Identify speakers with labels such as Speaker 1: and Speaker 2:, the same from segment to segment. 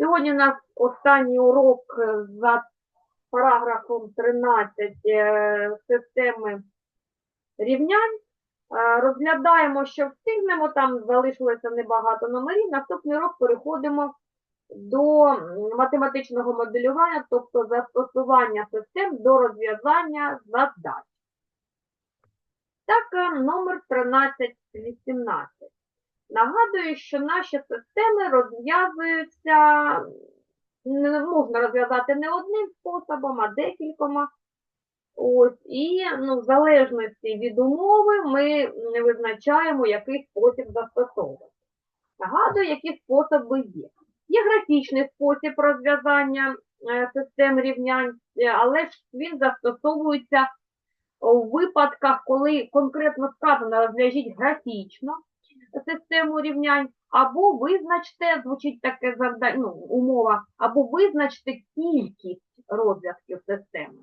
Speaker 1: Сьогодні у нас останній урок е, за параграфом 13 е, системи рівнянь. Е, Розглядаємо, що встигнемо, там залишилося небагато номерів. Наступний урок переходимо до математичного моделювання, тобто застосування систем до розв'язання задач. Так, номер 13-18. Нагадую, що наші системи розв'язуються, не можна розв'язати не одним способом, а декількома. Ось, і ну, в залежності від умови ми не визначаємо, який спосіб застосовувати. Нагадую, які способи є. Є графічний спосіб розв'язання е, систем рівнянь, але ж він застосовується у випадках, коли конкретно сказано розв'яжіть графічно систему рівнянь, або визначте, звучить таке завдання, ну, умова, або визначте кількість розв'язків системи.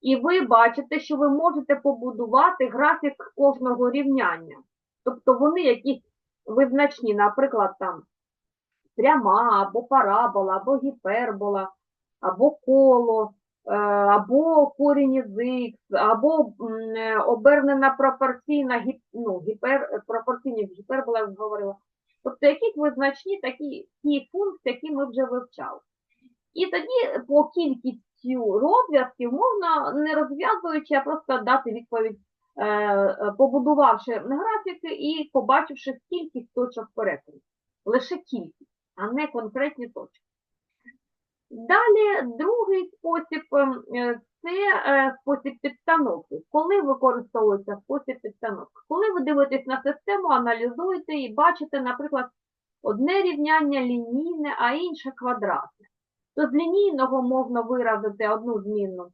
Speaker 1: І ви бачите, що ви можете побудувати графік кожного рівняння. Тобто вони якісь визначні, наприклад, там пряма, або парабола, або гіпербола, або коло, або корінь із х, або е, обернена пропорційна ну, гіпер, пропорційні гіпербола, я вже говорила. Тобто якісь визначні такі ті функції, які ми вже вивчали. І тоді по кількістю розв'язків можна не розв'язуючи, а просто дати відповідь, е, е, побудувавши графіки і побачивши кількість точок перетину. Лише кількість, а не конкретні точки. Далі другий спосіб ем, е, це е, спосіб підстановки. Коли використовується спосіб підстановки? Коли ви дивитесь на систему, аналізуєте і бачите, наприклад, одне рівняння лінійне, а інше квадратне, то з лінійного можна виразити одну змінну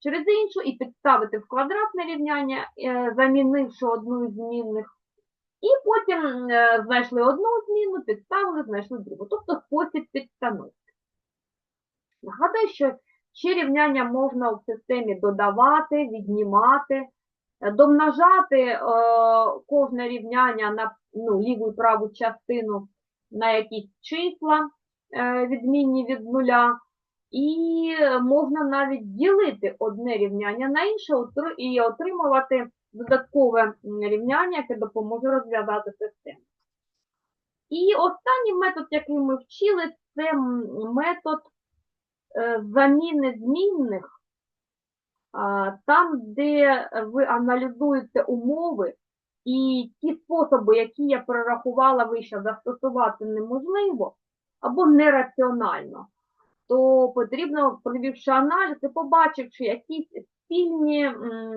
Speaker 1: через іншу і підставити в квадратне рівняння, е, замінивши одну із змінних. І потім знайшли одну зміну, підставили, знайшли другу. Тобто спосіб підстановки. Нагадую, що ще рівняння можна в системі додавати, віднімати, е, домножати е, кожне рівняння на ну, ліву і праву частину на якісь числа, е, відмінні від нуля. І можна навіть ділити одне рівняння на інше і отримувати додаткове рівняння, яке допоможе розв'язати систему. І останній метод, який ми вчили, це метод заміни змінних, там, де ви аналізуєте умови, і ті способи, які я перерахувала вище, застосувати неможливо або нераціонально, то потрібно, провівши аналіз і побачивши якісь спільні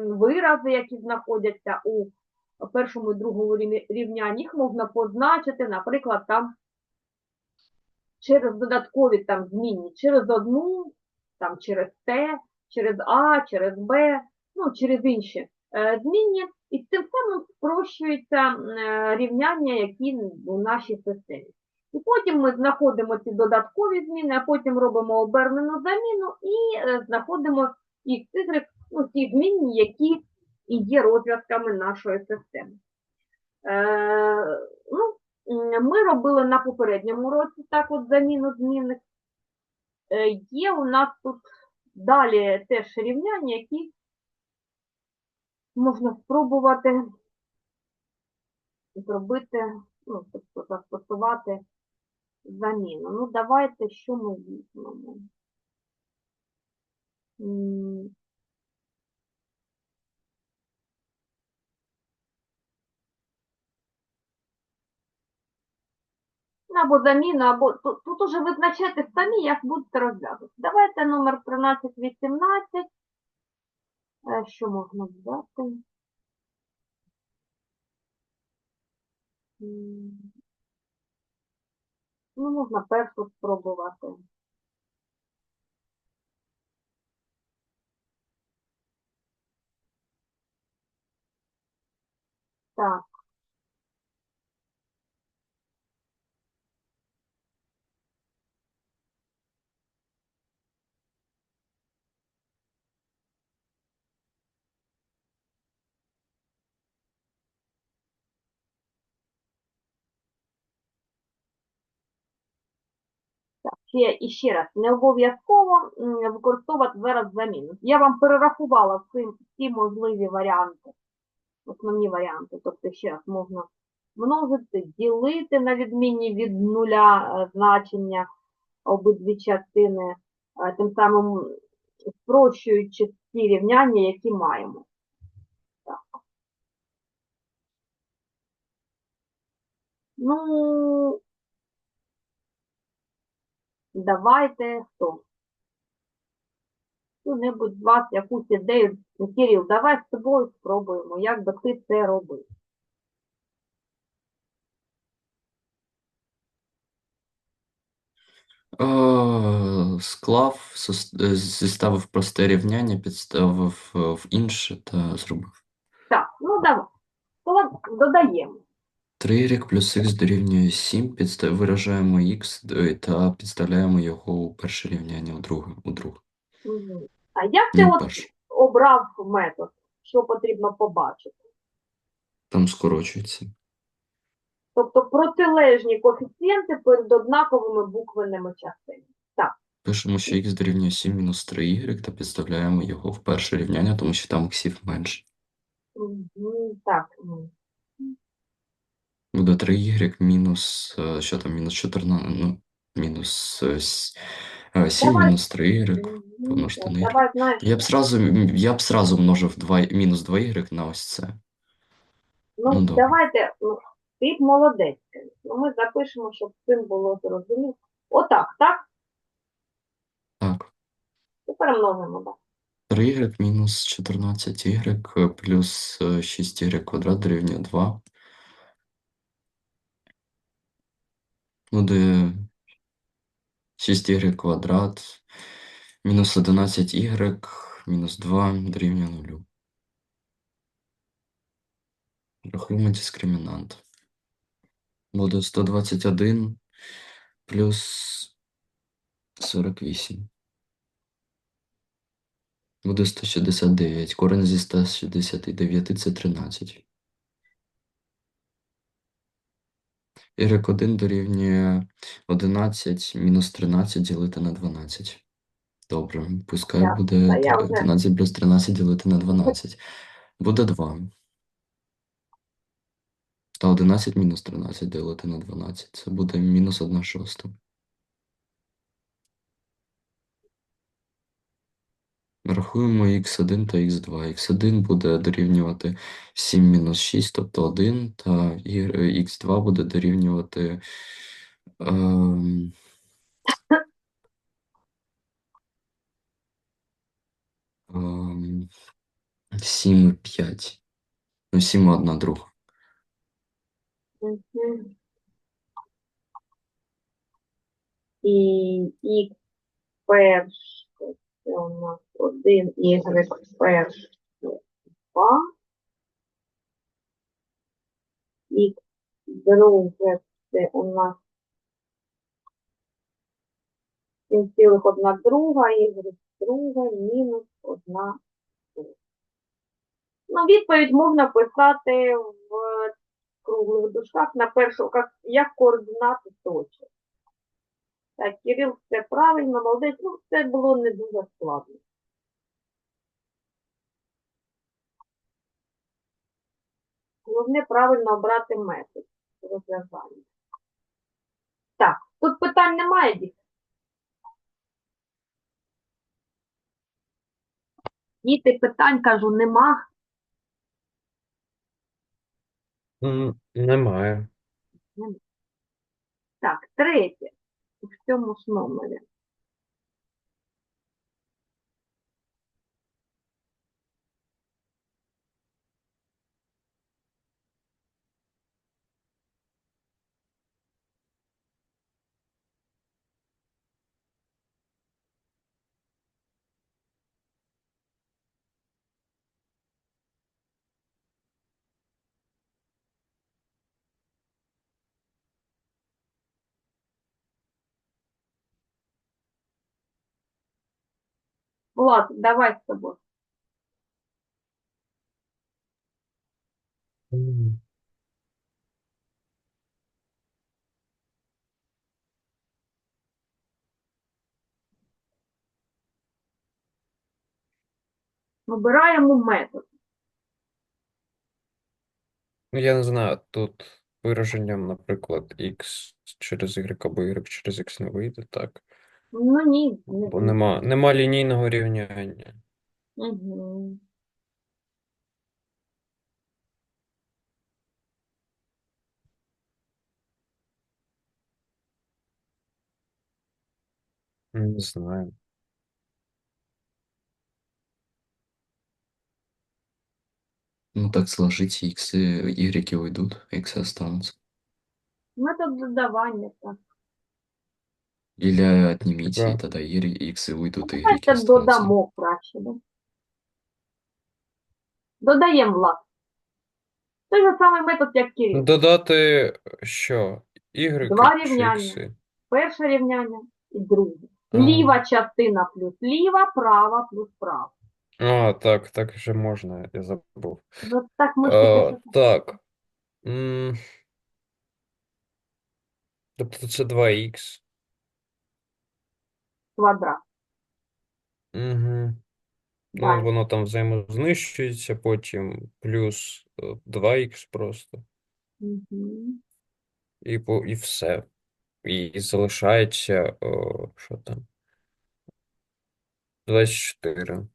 Speaker 1: вирази, які знаходяться у першому і другому рівнянні, їх можна позначити, наприклад, там через додаткові там змінні, через одну, там через Т, через А, через Б, ну, через інші е, змінні, і цим самим спрощується е, рівняння, які у нашій системі. І потім ми знаходимо ці додаткові зміни, а потім робимо обернену заміну і е, знаходимо x, y, ну, ті змінні, які і є розв'язками нашої системи. Е, ну, ми робили на попередньому році так от заміну змінних. Е, Є у нас тут далі теж рівняння, які можна спробувати зробити, ну, тобто застосувати заміну. Ну, давайте, що ми візьмемо? М, Або заміну, або тут, тут уже визначайте самі, як будете розглядати. Давайте номер 1318. Е, Що можна взяти? Ну, можна першу спробувати. Так. Так, ще і ще раз, не обов'язково використовувати зараз заміну. Я вам перерахувала всі, можливі варіанти, основні варіанти. Тобто, ще раз можна множити, ділити на відмінні від нуля е, значення обидві частини, е, тим самим спрощуючи ті рівняння, які маємо. Ну, давайте хто? Хто-небудь з вас якусь ідею, Ну, Кирил, давай з тобою спробуємо, як би ти це робив.
Speaker 2: Е, Склав, е, зіставив просте рівняння, підставив е, в інше та зробив.
Speaker 1: Так, ну давай. Додаємо.
Speaker 2: 3y плюс х дорівнює 7, підстав... виражаємо х та підставляємо його у перше рівняння, у друге. У друге.
Speaker 1: Мгм. А як ти
Speaker 2: Ну,
Speaker 1: от
Speaker 2: перше.
Speaker 1: обрав метод? Що потрібно побачити?
Speaker 2: Там скорочується.
Speaker 1: Тобто протилежні коефіцієнти перед однаковими буквенними частинами.
Speaker 2: Пишемо, що х дорівнює 7 мінус 3y та підставляємо його в перше рівняння, тому що там іксів менше.
Speaker 1: Мгм, Так. м.
Speaker 2: Буде 3y мінус, е, що там, мінус 14, ну, мінус е, с- е, 7
Speaker 1: Давай.
Speaker 2: мінус 3y
Speaker 1: Мгм,
Speaker 2: помножити на y.
Speaker 1: Давай, знаєш,
Speaker 2: Я б зразу, я б зразу множив 2, мінус 2y на ось це.
Speaker 1: ну,
Speaker 2: ну, добре.
Speaker 1: давайте, ну, ти б молодець. Ну, ми запишемо, щоб цим було зрозуміло. Отак, так?
Speaker 2: Так.
Speaker 1: Тепер множимо, так.
Speaker 2: 3y мінус 14y плюс е, 6y квадрат дорівнює 2. Буде 6y квадрат мінус 11y мінус 2 дорівнює 0. Рахуємо дискримінант. Буде 121 плюс 48. Буде 169. Корень зі 169 це 13. Y1 дорівнює 11 мінус 13 ділити на 12. Добре, пускай
Speaker 1: Так,
Speaker 2: буде
Speaker 1: я вже-
Speaker 2: 11 плюс 13 ділити на 12. Буде 2. Та 11 мінус 13 ділити на 12. Це буде мінус 1 шоста. Рахуємо x1 та x2. x1 буде дорівнювати 7 мінус 6, тобто 1, та y- x2 буде дорівнювати ем, ем, 7 і 5. Ну, 7 і 1 друга.
Speaker 1: І х перше, це у нас 1, y перше 2. Х друге, це у нас 7,1 друга, y друга, мінус 1 друга. Ну, відповідь можна писати в круглих дужках на першу, як, як координати точок. Так, Кирил, все правильно, молодець. Ну, це було не дуже складно. Головне правильно обрати метод розв'язання. Так, тут питань немає, дітки? Діти, питань, кажу, нема.
Speaker 3: М, Немає.
Speaker 1: Так, третє. В цьому ж Влад, давай с
Speaker 3: тобой.
Speaker 1: Вибираємо метод.
Speaker 3: Ну, я не знаю, тут вираженням, наприклад, x через y або y через x не вийде, так.
Speaker 1: Ну ні, не
Speaker 3: Бо нема, нема лінійного рівняння.
Speaker 1: Угу.
Speaker 3: Не знаю.
Speaker 2: Ну так сложите, x и y уйдут, x останутся.
Speaker 1: Метод додавання, так.
Speaker 2: Или отнимите,
Speaker 3: Да.
Speaker 2: и тогда y, x и уйдут, и y
Speaker 1: Давайте
Speaker 2: останутся.
Speaker 1: додамо краще. Да? Додаємо влад. Той же самий метод, як Кирил.
Speaker 3: Додати що? Y
Speaker 1: Два
Speaker 3: чи
Speaker 1: рівняння.
Speaker 3: ікси?
Speaker 1: Перше рівняння і друге.
Speaker 3: Ага.
Speaker 1: Ліва частина плюс ліва, права плюс права.
Speaker 3: А, так, так вже можна, я забув.
Speaker 1: Ну, так ми що
Speaker 3: так. М. Тобто це 2х.
Speaker 1: Квадрат.
Speaker 3: Угу. Ну,
Speaker 1: Далі.
Speaker 3: воно там взаємознищується, потім плюс 2х просто.
Speaker 1: Мгм.
Speaker 3: І, по, і все. І залишається, о, що там? 24.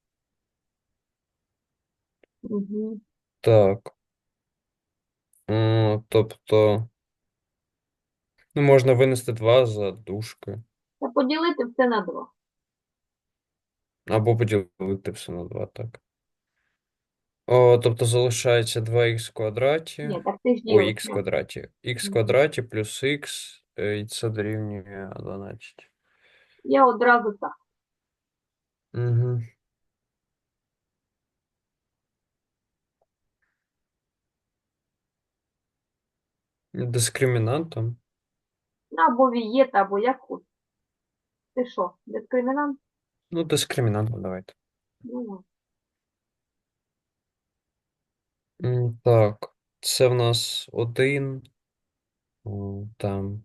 Speaker 1: Мгм.
Speaker 3: Так. О, тобто. Ну, можна винести 2 за дужки.
Speaker 1: Та поділити все на два.
Speaker 3: Або поділити все на 2, так. О, тобто залишається 2х в квадраті.
Speaker 1: Ні, так ти ж
Speaker 3: Ой,
Speaker 1: ділиш.
Speaker 3: х в квадраті. Х в квадраті плюс х, е, і це дорівнює 12.
Speaker 1: Я одразу так.
Speaker 3: Угу. Дискримінантом.
Speaker 1: Ну, Або вієта, або як хочеш. Ти що, дискримінант?
Speaker 3: Ну, дискримінантом давайте.
Speaker 1: Ну,
Speaker 3: М, Так, це в нас 1, о, там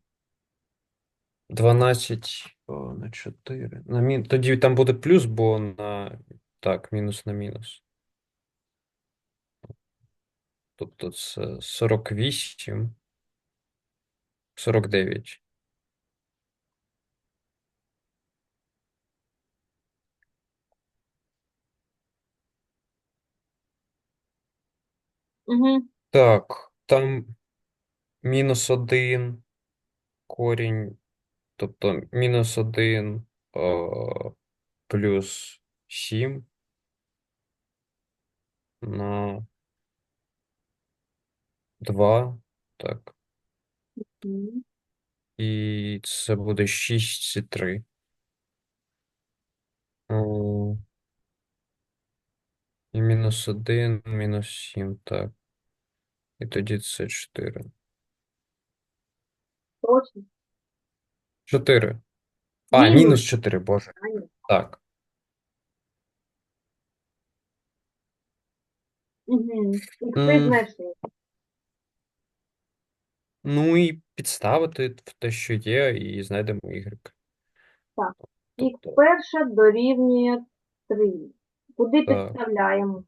Speaker 3: 12 о, на 4. На мін... Тоді там буде плюс, бо на. Так, мінус на мінус. Тобто це 48, 49. Так, там мінус 1 корінь, тобто мінус 1 о, плюс 7 на 2, так. І це буде 6 і 3. О, І мінус 1, мінус 7, так. І тоді це 4.
Speaker 1: Точно.
Speaker 3: 4. А,
Speaker 1: Мінус.
Speaker 3: мінус 4, боже.
Speaker 1: А, ні.
Speaker 3: Так.
Speaker 1: Угу. Ікси
Speaker 3: М.
Speaker 1: знайшли.
Speaker 3: Ну і підставити в те, що є, і знайдемо Y.
Speaker 1: Так.
Speaker 3: Тобто,
Speaker 1: Х перша дорівнює 3. Куди
Speaker 3: Так.
Speaker 1: підставляємо?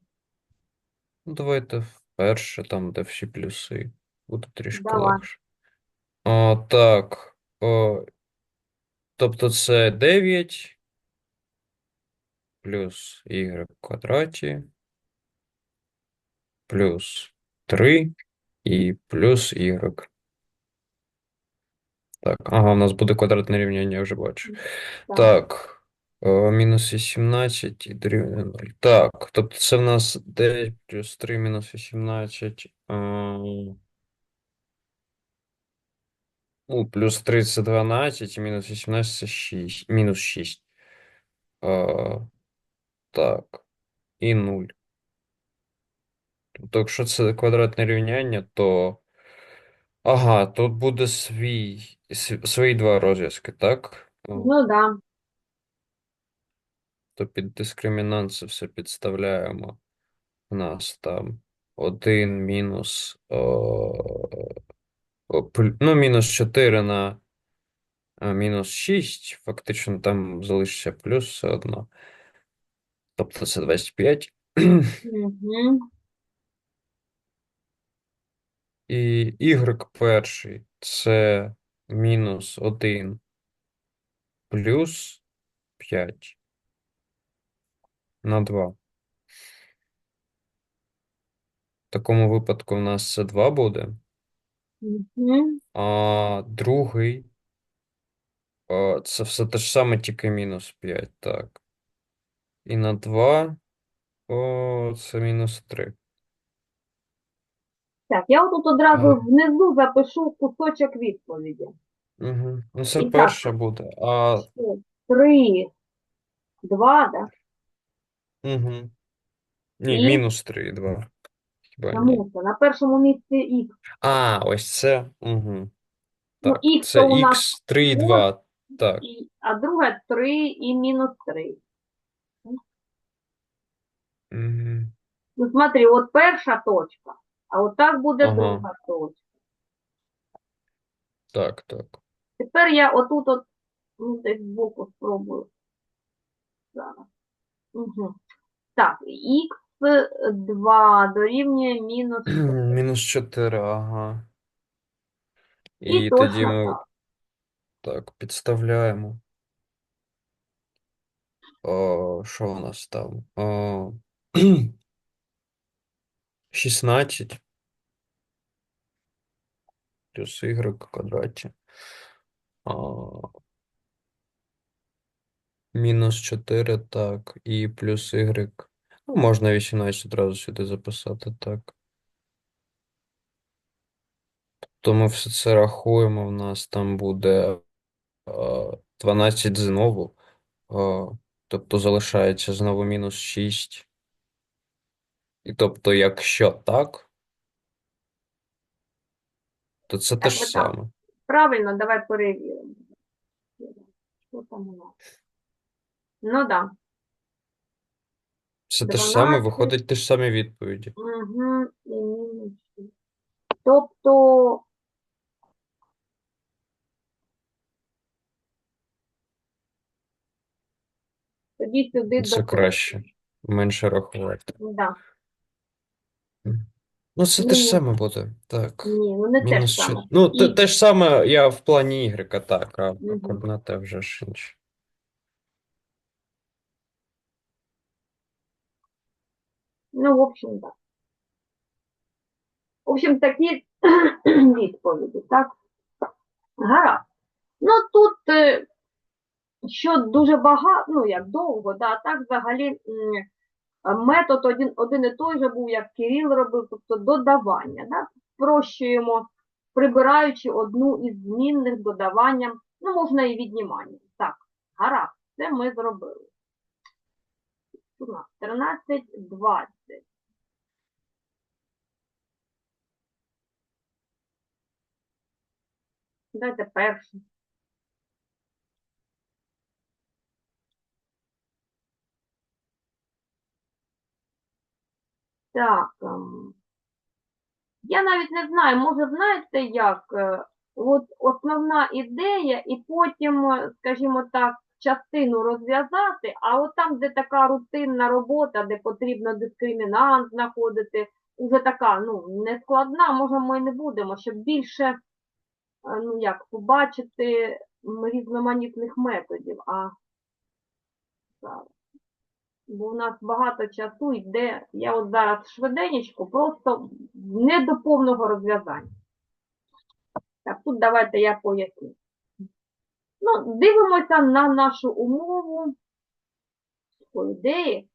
Speaker 3: ну, давайте вперше, там, де всі плюси. Буде трішки
Speaker 1: Давай.
Speaker 3: легше. О, так. О, тобто це 9 плюс y в квадраті плюс 3 і плюс y. Так, ага, у нас буде квадратне рівняння, я вже бачу.
Speaker 1: Так.
Speaker 3: Так, мінус 18 і дорівнює 0. Так, тобто це в нас 9 плюс 3 мінус 18. е, Ну, плюс 3 це 12, і мінус 18 це 6, мінус 6. Е, Так, і 0. Тобто, якщо це квадратне рівняння, то. Ага, тут буде свій, св- свої два розв'язки, так? Ну,
Speaker 1: Ну да.
Speaker 3: То під дискримінант це все підставляємо. У нас там 1 мінус, пль- ну, мінус 4 на мінус 6, фактично там залишиться плюс все одно. Тобто це 25.
Speaker 1: Угу.
Speaker 3: І y перший це мінус 1 плюс 5 на 2. В такому випадку в нас це 2 буде,
Speaker 1: Угу.
Speaker 3: а другий а, це все те ж саме, тільки мінус 5, так. І на 2 о, це мінус 3.
Speaker 1: Так, я отут одразу
Speaker 3: Ага.
Speaker 1: внизу запишу кусочок відповіді.
Speaker 3: Угу. Ну, це
Speaker 1: І так.
Speaker 3: перше буде, а
Speaker 1: Три, два, да?
Speaker 3: Угу. Ні,
Speaker 1: І?
Speaker 3: мінус 3 і 2. Хіба ні?
Speaker 1: Чому це? На першому місці х.
Speaker 3: А, ось це. Угу.
Speaker 1: Ну,
Speaker 3: Так,
Speaker 1: х
Speaker 3: це
Speaker 1: то у нас
Speaker 3: х 3 і 2. Так.
Speaker 1: І, а друге 3 і мінус 3.
Speaker 3: Угу.
Speaker 1: Ну, смотри, от перша точка, а от так буде
Speaker 3: Ага.
Speaker 1: друга точка.
Speaker 3: Так, так.
Speaker 1: Тепер я отут от, ну, десь збоку спробую. Зараз. Угу. Так, х2 дорівнює мінус 4.
Speaker 3: Мінус 4, ага.
Speaker 1: І
Speaker 3: І тоді ми
Speaker 1: так.
Speaker 3: так підставляємо. О, що у нас там? О, 16 плюс y в квадраті. О, мінус 4, так, і плюс y. Ну, можна 18 одразу сюди записати, так. То ми все це рахуємо, в нас там буде е, 12 знову. Тобто залишається знову мінус 6. І тобто, якщо так, то це те ж саме.
Speaker 1: Правильно, давай перевіримо. Що там у нас? Ну, да.
Speaker 3: Це те ж саме,
Speaker 1: 12.
Speaker 3: виходить те ж самі відповіді.
Speaker 1: Угу. І мінус 6. Тобто, тоді сюди
Speaker 3: Це
Speaker 1: до
Speaker 3: краще. Менше рахувати.
Speaker 1: Да.
Speaker 3: Ну, це те ж саме буде. Так.
Speaker 1: Ні, ну не те
Speaker 3: Мінус
Speaker 1: ж саме.
Speaker 3: чот- Ну, те,
Speaker 1: І-
Speaker 3: те ж саме я в плані ігрека, так, а
Speaker 1: Мгм.
Speaker 3: координати вже ж інші.
Speaker 1: Ну, в общем, так. В общем, такі відповіді, так? Гаразд. Ну, тут, е, що дуже багато, ну, як довго, да, так, взагалі, метод один, один і той же був, як Кирил робив, тобто додавання, да? Спрощуємо, прибираючи одну із змінних додаванням, ну, можна і відніманням. Так, гаразд, це ми зробили. У нас 13, 20. Дайте перший. Так. ем, Я навіть не знаю, може, знаєте як? е, От основна ідея, і потім, е, скажімо так, частину розв'язати, а от там, де така рутинна робота, де потрібно дискримінант знаходити, уже така, ну, не складна, може, ми не будемо, щоб більше, е, ну як, побачити різноманітних методів. А зараз. Бо у нас багато часу йде, я от зараз швиденечко, просто не до повного розв'язання. Так, тут давайте я поясню. Ну, дивимося на нашу умову. По ідеї,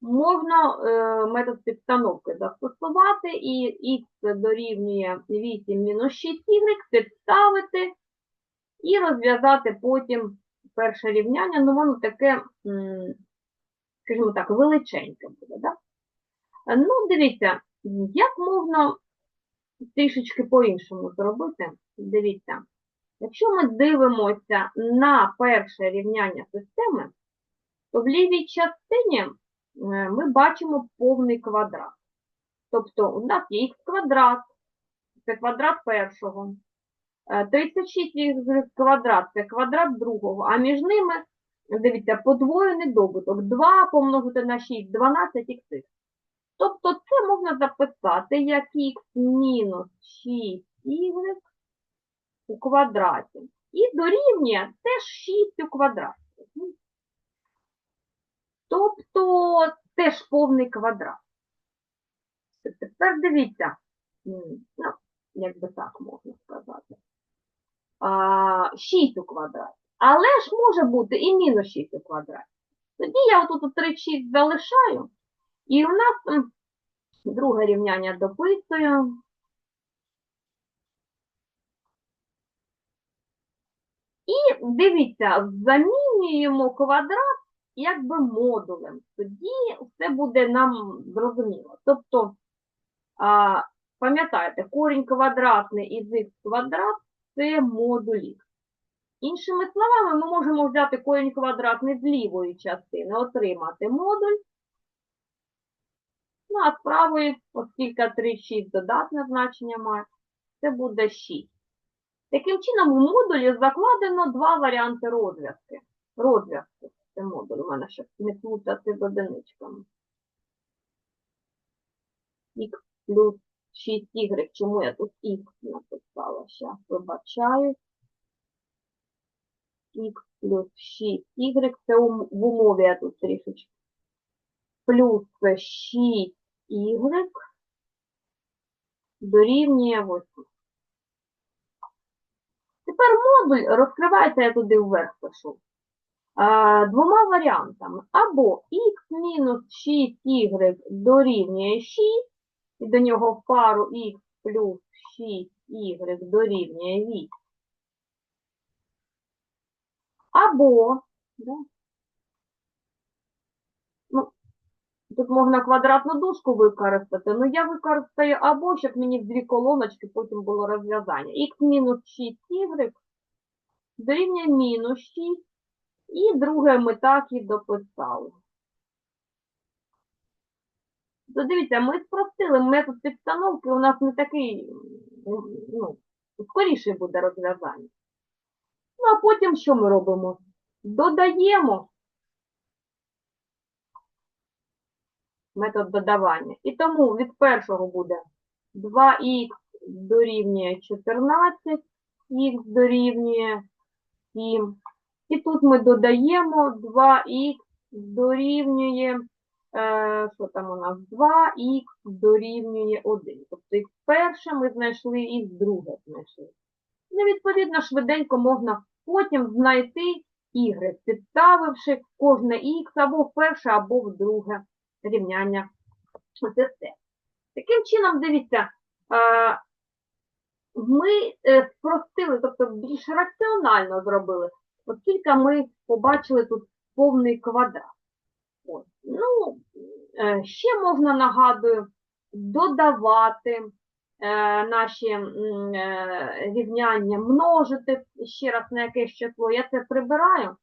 Speaker 1: можна е, метод підстановки застосувати і х дорівнює 8 мінус 6 y підставити і розв'язати потім перше рівняння. Ну, воно таке, скажімо так, величеньке буде. Да? Ну, дивіться, як можна трішечки по-іншому зробити. Дивіться, якщо ми дивимося на перше рівняння системи, то в лівій частині е, ми бачимо повний квадрат. Тобто у нас є х квадрат, це квадрат першого. Е, 36х квадрат це квадрат другого, а між ними, дивіться, подвоєний добуток. 2 помножити на 6, 12х. Тобто це можна записати як х мінус 6y у квадраті. І дорівнює теж 6 у квадраті. Тобто теж повний квадрат. Тепер дивіться, ну, як би так можна сказати. А, 6 у квадраті. Але ж може бути і мінус 6 у квадраті. Тоді я отут 36 залишаю, і у нас друге рівняння дописую. І дивіться, замінюємо квадрат якби модулем. Тоді все буде нам зрозуміло. Тобто, пам'ятаєте, корінь квадратний із х квадрат це модуль х. Іншими словами, ми можемо взяти корінь квадратний з лівої частини, отримати модуль. Ну, а з правої, оскільки 3,6 додатне значення має, це буде 6. Таким чином, у модулі закладено два варіанти розв'язки. Розв'язки. Це модуль у мене, щоб не плутати з одиничками. Х плюс 6y. Чому я тут х написала? Зараз вибачаю. Х плюс 6y. Це в умові я тут трішечки. Плюс 6y дорівнює 8. Тепер модуль розкривається, я туди вверх пишу. Двома варіантами. Або x мінус 6 y дорівнює 6, і до нього в пару x плюс 6y дорівнює 8. Або, да, тут можна квадратну дужку використати, ну я використаю або, щоб мені в дві колоночки потім було розв'язання. х мінус 6y дорівнює мінус 6, і друге ми так і дописали. То дивіться, ми спростили метод підстановки, у нас не такий, ну, скоріший буде розв'язання. Ну, а потім що ми робимо? Додаємо метод додавання. І тому від першого буде 2х дорівнює 14, х дорівнює 7. І тут ми додаємо 2х дорівнює, е, що там у нас, 2х дорівнює 1. Тобто х перше ми знайшли, і друге знайшли. Ну, відповідно, швиденько можна потім знайти y, підставивши кожне х або в перше, або в друге рівняння систем. Таким чином, дивіться, е, ми е, спростили, тобто більш раціонально зробили, оскільки ми побачили тут повний квадрат. От. Ну, е, ще можна, нагадую, додавати наші рівняння, множити ще раз на якесь число. Я це прибираю.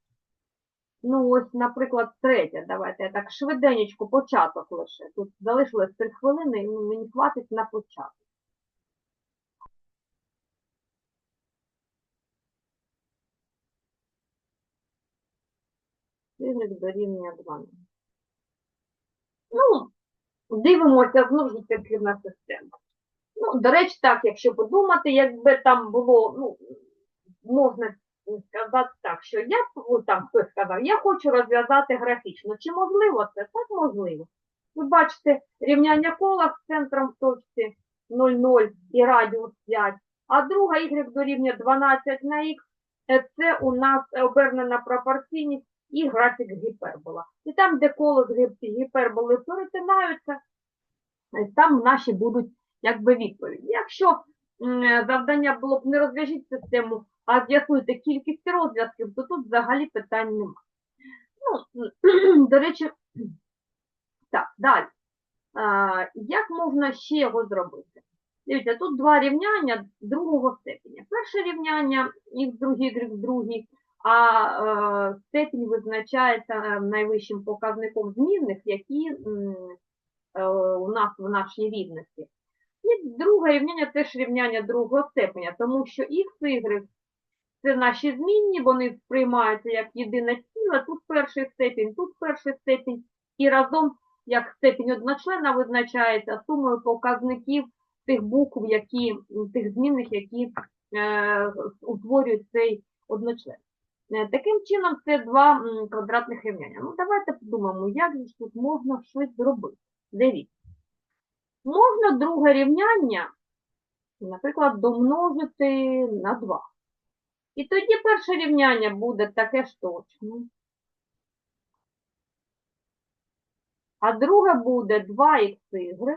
Speaker 1: Ну, ось, наприклад, третє. Давайте я так швиденечко, початок лише. Тут залишилось 3 хвилини, і мені хватить на початок. Сильник дорівнює 2. Ну, дивимося знову ж таки на систему. Ну, до речі, так, якщо подумати, якби там було, ну, можна сказати так, що я, там хтось сказав, я хочу розв'язати графічно. Чи можливо це? Так можливо. Ви бачите рівняння кола з центром в точці 0,0 і радіус 5, а друга y дорівнює 12 на х, Е, це у нас обернена пропорційність і графік гіпербола. І там, де коло з гіперболи перетинаються, е, там наші будуть якби відповіді. Якщо е, завдання було б не розв'яжіть систему, а з'ясуйте кількість розв'язків, то тут взагалі питань немає. Ну, до речі, так, далі. А, як можна ще його зробити? Дивіться, тут два рівняння другого степеня. Перше рівняння х другий, y другий, а е, степінь визначається е, найвищим показником змінних, які е, у нас в нашій рівності. І друге рівняння теж рівняння другого степеня, тому що х y це наші змінні, вони сприймаються як єдине ціле, тут перший степінь, тут перший степінь, і разом як степінь одночлена визначається сумою показників тих букв, які, тих змінних, які е, утворюють цей одночлен. Е, Таким чином, це два квадратних рівняння. Ну, давайте подумаємо, як ж тут можна щось зробити. Дивіться. Можна друге рівняння, наприклад, домножити на 2. І тоді перше рівняння буде таке ж точно. А друге буде 2xy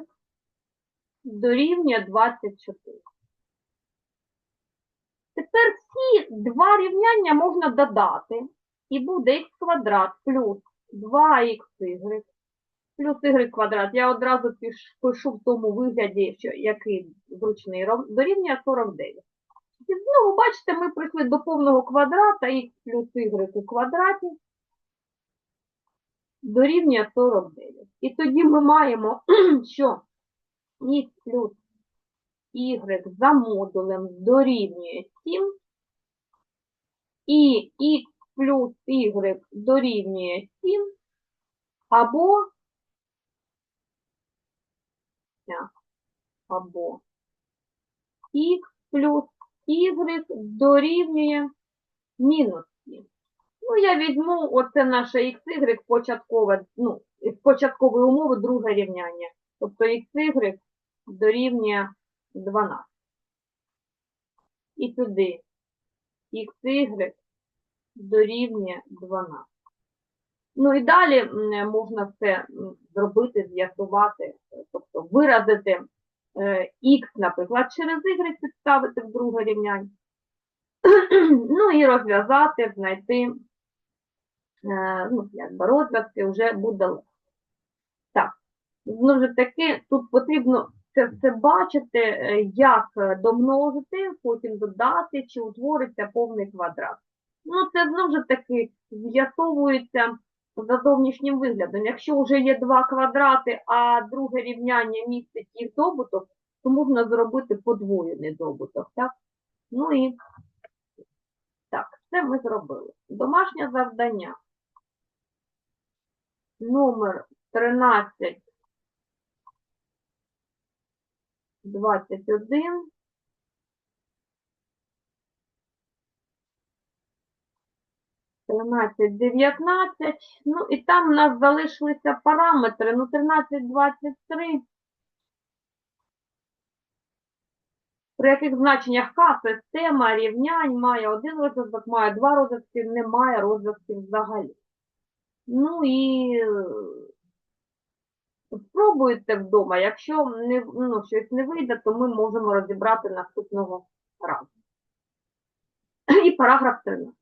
Speaker 1: дорівнює 24. Тепер ці два рівняння можна додати, і буде х квадрат плюс 2xy плюс y квадрат. Я одразу пишу в тому вигляді, що який зручний дорівнює 49. І знову, бачите, ми прийшли до повного квадрата, х плюс y у квадраті дорівнює 49. І тоді ми маємо, що х плюс y за модулем дорівнює 7, і х плюс y дорівнює 7, або, так, або х плюс y дорівнює мінус 7. Ну, я візьму оце наше xy початкове, ну, початкової умови друге рівняння. Тобто xy дорівнює 12. І сюди xy дорівнює 12. Ну і далі можна це зробити, з'ясувати, тобто виразити е, x, наприклад, через y підставити в друге рівняння. Ну і розв'язати, знайти е, ну, якби розв'язки вже буде легко. Так, знову ж таки, тут потрібно це все бачити, е, як е, домножити, потім додати, чи утвориться повний квадрат. Ну, це знову ж таки з'ясовується за зовнішнім виглядом. Якщо вже є два квадрати, а друге рівняння містить їх добуток, то можна зробити подвоєний добуток. Так? Ну і так, це ми зробили. Домашнє завдання. Номер 13 21. Тринадцять, дев'ятнадцять. Ну і там у нас залишилися параметри. Ну, 13, 23. При яких значеннях К система рівнянь має один розв'язок, має два розв'язки, немає розв'язків взагалі. Ну і е, спробуйте вдома. Якщо не, ну, щось не вийде, то ми можемо розібрати наступного разу. І параграф 13.